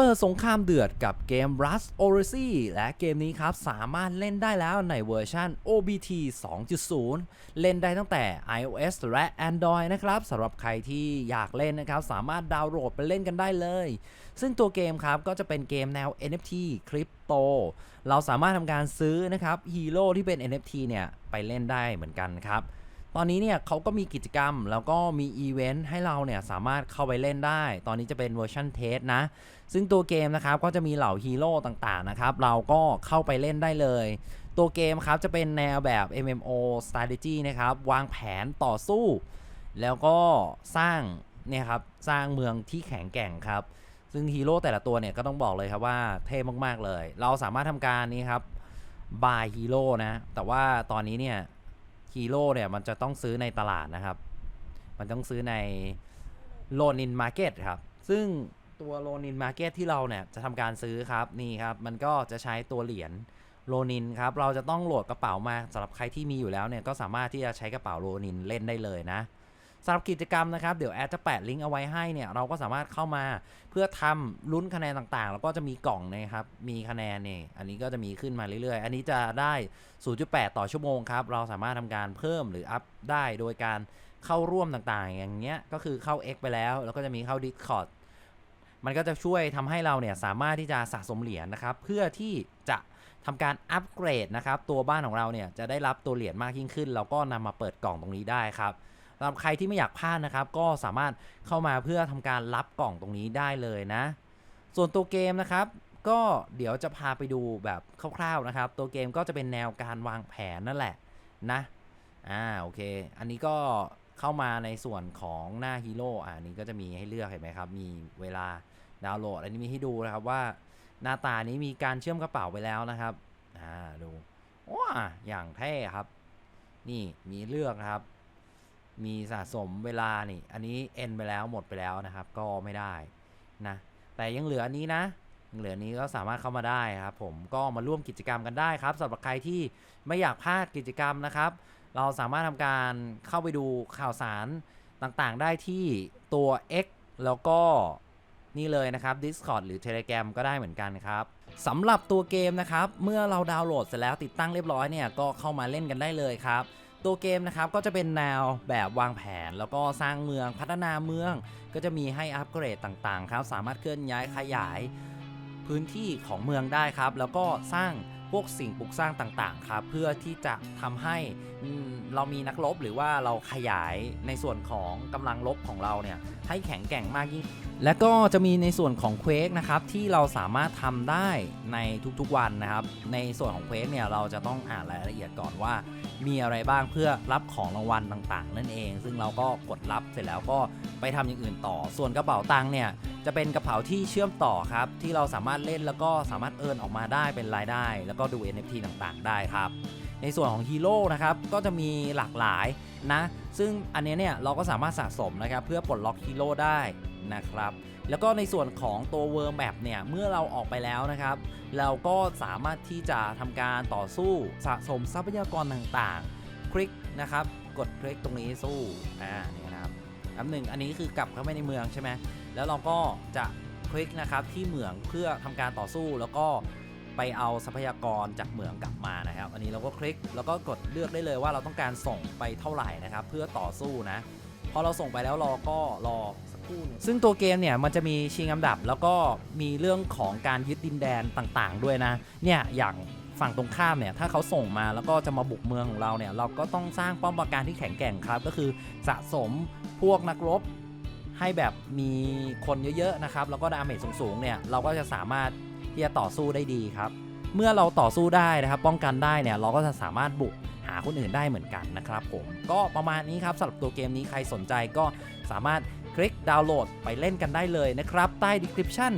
เปิดสงครามเดือดกับเกม Rust Odyssey และเกมนี้ครับ สามารถเล่นได้แล้วในเวอร์ชัน OBT 2.0 เล่นได้ตั้งแต่ iOS และ Android นะครับสำหรับใครที่อยากเล่นนะครับ สามารถดาวน์โหลดไปเล่นกันได้เลย ซึ่งตัวเกมครับก็จะเป็นเกมแนว NFT คริปโต เราสามารถทำการซื้อนะครับฮีโร่ที่เป็น NFT เนี่ย ไปเล่นได้เหมือนกันครับ ตอนนี้เนี่ยเขาก็มีกิจกรรม แล้วก็มีอีเวนต์ให้เราเนี่ยสามารถเข้าไปเล่นได้ ตอนนี้จะเป็นเวอร์ชันเทสนะ ซึ่งตัวเกมนะครับก็จะมีเหล่าฮีโร่ต่างๆนะครับ เราก็เข้าไปเล่นได้เลย ตัวเกมครับจะเป็นแนวแบบ MMO strategy นะครับ วางแผนต่อสู้ แล้วก็สร้างเนี่ยครับสร้างเมืองที่แข็งแกร่งครับ ซึ่งฮีโร่แต่ละตัวเนี่ยก็ต้องบอกเลยครับว่าเท่มากๆเลย เราสามารถทำการนี้ครับบายฮีโร่นะ แต่ว่าตอนนี้เนี่ย ฮีโร่เนี่ยมันจะต้องซื้อในตลาดนะครับ มันต้องซื้อในโลนินมาร์เก็ตครับ ซึ่งตัวโลนินมาร์เก็ตที่เราเนี่ยจะทำการซื้อครับนี่ครับ มันก็จะใช้ตัวเหรียญโลนินครับ เราจะต้องโหลดกระเป๋ามาสำหรับใครที่มีอยู่แล้วเนี่ยก็สามารถที่จะใช้กระเป๋าโลนินเล่นได้เลยนะ สำหรับกิจกรรมนะครับ เดี๋ยวแอดจะแปะลิงก์เอาไว้ให้เนี่ยเราก็สามารถเข้ามาเพื่อทำลุ้นคะแนนต่างๆ แล้วก็จะมีกล่องนะครับมีคะแนนเนี่ยอันนี้ก็จะมีขึ้นมาเรื่อยๆ อันนี้จะได้ 0.8 ต่อชั่วโมงครับเราสามารถทำการเพิ่มหรืออัพได้โดยการเข้าร่วมต่างๆ อย่างเงี้ยก็คือเข้า X ไปแล้ว แล้วก็จะมีเข้า Discord มันก็จะช่วยทำให้เราเนี่ยสามารถที่จะสะสมเหรียญนะครับ เพื่อที่จะทำการอัปเกรดนะครับ ตัวบ้านของเราเนี่ยจะได้รับตัวเหรียญมากยิ่งขึ้น แล้วก็นำมาเปิดกล่องตรงนี้ได้ครับ สำหรับใครที่ไม่อยากพลาดนะครับ ก็สามารถเข้ามาเพื่อทำการรับกล่องตรงนี้ได้เลยนะ ส่วนตัวเกมนะครับก็เดี๋ยวจะพาไปดูแบบคร่าวๆนะครับ ตัวเกมก็จะเป็นแนวการวางแผนนั่นแหละนะอ่าโอเค อันนี้ก็เข้ามาในส่วนของหน้าฮีโร่อ่านี้ก็จะมีให้เลือกเห็นไหมครับ มีเวลาดาวน์โหลด อันนี้มีให้ดูนะครับว่าหน้าตานี้มีการเชื่อมกระเป๋าไปแล้วนะครับอ่าดูว้าอย่างเท่ครับ นี่มีเลือกครับ มีสะสมเวลานี่ อันนี้เอ็นไปแล้วหมดไปแล้วนะครับ ก็ไม่ได้นะ แต่ยังเหลืออันนี้นะยังเหลืออันนี้ก็สามารถเข้ามาได้ครับ ผมก็มาร่วมกิจกรรมกันได้ครับสำหรับใครที่ไม่อยากพลาดกิจกรรมนะครับ เราสามารถทำการเข้าไปดูข่าวสารต่างๆ ได้ที่ตัว X แล้วก็นี่เลยนะครับ Discord หรือ Telegram ก็ได้เหมือนกันครับสำหรับตัวเกมนะครับ เมื่อเราดาวน์โหลดเสร็จแล้วติดตั้งเรียบร้อยเนี่ยก็เข้ามาเล่นกันได้เลยครับ ตัวเกมนะครับก็จะเป็นแนวแบบวางแผน แล้วก็สร้างเมืองพัฒนาเมือง ก็จะมีให้อัปเกรดต่างๆครับ สามารถเคลื่อนย้ายขยายพื้นที่ของเมืองได้ครับ แล้วก็สร้างพวกสิ่งปลูกสร้างต่างๆครับเพื่อที่จะทำให้เรามีนักรบหรือว่าเราขยายในส่วนของกำลังรบของเราเนี่ยให้แข็งแกร่งมากยิ่งและก็จะมีในส่วนของเควกนะครับที่เราสามารถทำได้ในทุกๆวันนะครับ ในส่วนของเควกเนี่ยเราจะต้องอ่านรายละเอียดก่อนว่า มีอะไรบ้างเพื่อรับของรางวัลต่างๆ นั่นเอง ซึ่งเราก็กดรับเสร็จแล้วก็ไปทำอย่างอื่นต่อ ส่วนกระเป๋าตังค์เนี่ยจะเป็นกระเป๋าที่เชื่อมต่อครับ ที่เราสามารถเล่นแล้วก็สามารถเอินออกมาได้เป็นรายได้ แล้วก็ดู NFT ต่างๆ ได้ครับ ในส่วนของฮีโร่นะครับก็จะมีหลากหลายนะซึ่งอันนี้เนี่ยเราก็สามารถสะสมนะครับเพื่อปลดล็อกฮีโร่ได้นะครับแล้วก็ในส่วนของตัวเวอร์แมปเนี่ยเมื่อเราออกไปแล้วนะครับ เราก็สามารถที่จะทำการต่อสู้สะสมทรัพยากรต่างๆ คลิกนะครับ กดคลิกตรงนี้สู้อ่านี่นะครับอันหนึ่งอันนี้คือกลับเข้าไปในเมืองใช่ไหมแล้วเราก็จะคลิกนะครับที่เหมืองเพื่อทำการต่อสู้แล้วก็ ไปเอาทรัพยากรจากเหมืองกลับมานะครับ อันนี้เราก็คลิกแล้วก็กดเลือกได้เลยว่าเราต้องการส่งไปเท่าไหร่นะครับ เพื่อต่อสู้นะ พอเราส่งไปแล้วราก็รอสักครู่นึงซึ่งตัวเกมเนี่ยมันจะมีชิงอันดับ แล้วก็มีเรื่องของการยึดดินแดนต่างๆ ด้วยนะ เนี่ยอย่างฝั่งตรงข้ามเนี่ยถ้าเขาส่งมาแล้วก็จะมาบุกเมืองของเราเนี่ยเราก็ต้องสร้างป้อมปราการที่แข็งแกร่งครับ ก็คือสะสมพวกนักรบให้แบบมีคนเยอะๆนะครับแล้วก็ดาเมจสูงๆเนี่ยเราก็จะสามารถ ที่จะต่อสู้ได้ดีครับ เมื่อเราต่อสู้ได้นะครับ ป้องกันได้เนี่ยเราก็จะสามารถบุกหาคนอื่นได้เหมือนกันนะครับผมก็ประมาณนี้ครับสำหรับตัวเกมนี้ใครสนใจก็สามารถคลิกดาวน์โหลดไปเล่นกันได้เลยนะครับ ใต้ดีคริปชั่น